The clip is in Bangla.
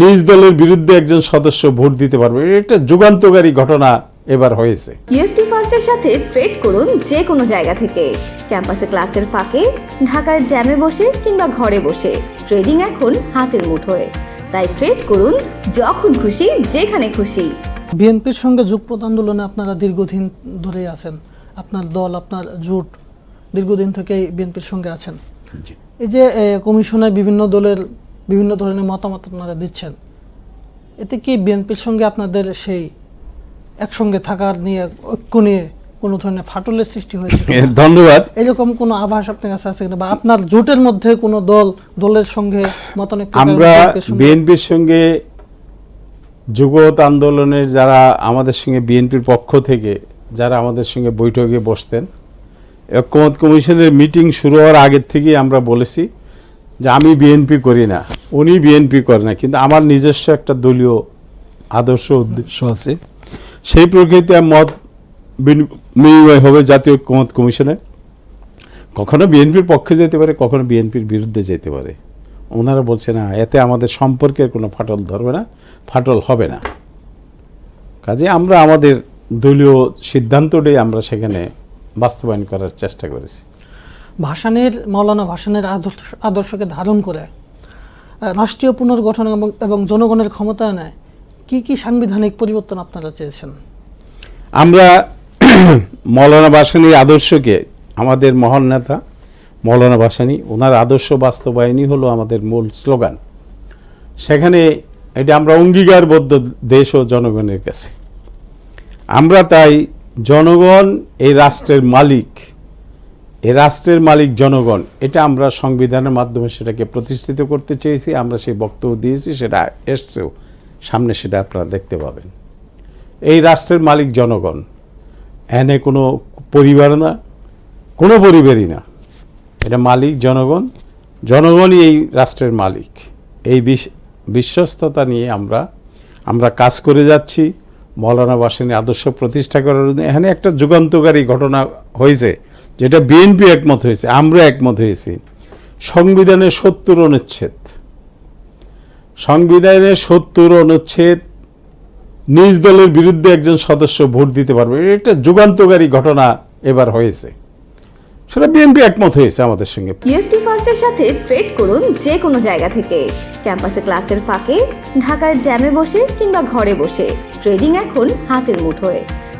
নিজ দলের বিরুদ্ধে একজন সদস্য ভোট দিতে পারবে। এটা যুগান্তকারী ঘটনা এবার হয়েছে। ইউএফটি ফার্স্টের সাথে ট্রেড করুন যে কোনো জায়গা থেকে। ক্যাম্পাসে ক্লাসের ফাঁকে ঢাকার জ্যামে বসে কিংবা ঘরে বসে। ট্রেডিং এখন হাতের মুঠোয়। তাই ট্রেড করুন যখন খুশি যেখানে খুশি। বিএনপির সঙ্গে যুগপথ আন্দোলনে আপনারা দীর্ঘদিন ধরে আছেন। আপনার দল আপনার জোট দীর্ঘদিন থেকেই বিএনপির সঙ্গে আছেন। এই যে কমিশনে বিভিন্ন দলের বিভিন্ন ধরনের মতামত আপনারা দিচ্ছেন। এতে কি বিএনপির সঙ্গে আপনাদের সেই একসঙ্গে থাকার নিয়ে ঐক্য নিয়ে কোনো ধরনের ফাটলের সৃষ্টি হয়েছে ধন্যবাদ। এরকম কোনো আভাস আপনার কাছে আছে কিনা? বা আপনার জোটের মধ্যে কোনো দল দলের সঙ্গে মতানৈক্য আমরা বিএনপির সঙ্গে- বিএনপির সঙ্গে যুগত আন্দোলনের যারা আমাদের সঙ্গে বিএনপির পক্ষ থেকে যারা আমাদের সঙ্গে বৈঠকে বসতেন ঐক্যমত কমিশনের মিটিং শুরু হওয়ার আগের থেকেই আমরা বলেছি যে আমি বিএনপি করি না, উনি বিএনপি করে না, কিন্তু আমার নিজস্ব একটা দলীয় আদর্শ উদ্দেশ্য আছে। সেই প্রকৃতিতে মত বিনি- বিনিময় হবে জাতীয় ঐক্যমত কমিশনে। কখনো বিএনপির পক্ষে যেতে পারে, কখনো বিএনপির বিরুদ্ধে যেতে পারে। ওনারা বলছে, না, এতে আমাদের সম্পর্কের কোনো ফাটল ধরবে না, ফাটল হবে না। কাজে আমরা আমাদের দলীয় সিদ্ধান্তটাই আমরা সেখানে বাস্তবায়ন করার চেষ্টা করেছি। ভাসানের মৌলানা ভাসানের আদর্শ, আদর্শকে ধারণ করে রাষ্ট্রীয় পুনর্গঠন এবং এবং জনগণের ক্ষমতায়নে কি কি সাংবিধানিক পরিবর্তন আপনারা চেয়েছেন? আমরা মৌলানা বাসানির আদর্শকে আমাদের মহান নেতা মৌলানা বাসানি ওনার আদর্শ বাস্তবায়নই হলো আমাদের মূল স্লোগান। সেখানে এটা আমরা অঙ্গীকারবদ্ধ দেশ ও জনগণের কাছে। আমরা তাই জনগণ, এই রাষ্ট্রের মালিক এই রাষ্ট্রের মালিক জনগণ, এটা আমরা সংবিধানের মাধ্যমে সেটাকে প্রতিষ্ঠিত করতে চেয়েছি, আমরা সেই বক্তব্য দিয়েছি, সেটা এসছেও। সামনে সেটা আপনারা দেখতে পাবেন। এই রাষ্ট্রের মালিক জনগণ, এনে কোনো পরিবার না, কোনো পরিবারই না। এটা মালিক জনগণ, জনগণই এই রাষ্ট্রের মালিক। এই বিশ- বিশ্বস্ততা নিয়ে আমরা আমরা কাজ করে যাচ্ছি। মৌলানা বাসিনী আদর্শ প্রতিষ্ঠা করার জন্য। এখানে একটা যুগান্তকারী ঘটনা হয়েছে। যেটা বিএনপি একমত হয়েছে, আমরা একমত হয়েছি সংবিধানের সত্তর অনুচ্ছেদ। সংবিধানের সত্তর অনুচ্ছেদ, নিজ দলের বিরুদ্ধে একজন সদস্য ভোট দিতে পারবে, এটা যুগান্তকারী ঘটনা এবার হয়েছে। সেটা বিএনপি একমত হয়েছে আমাদের সঙ্গে। ইউএফটি ফার্স্টের সাথে ট্রেড করুন যে কোনো জায়গা থেকে। ক্যাম্পাসে ক্লাসের ফাঁকে ঢাকার জ্যামে বসে কিংবা ঘরে বসে ট্রেডিং এখন হাতের মুঠোয়।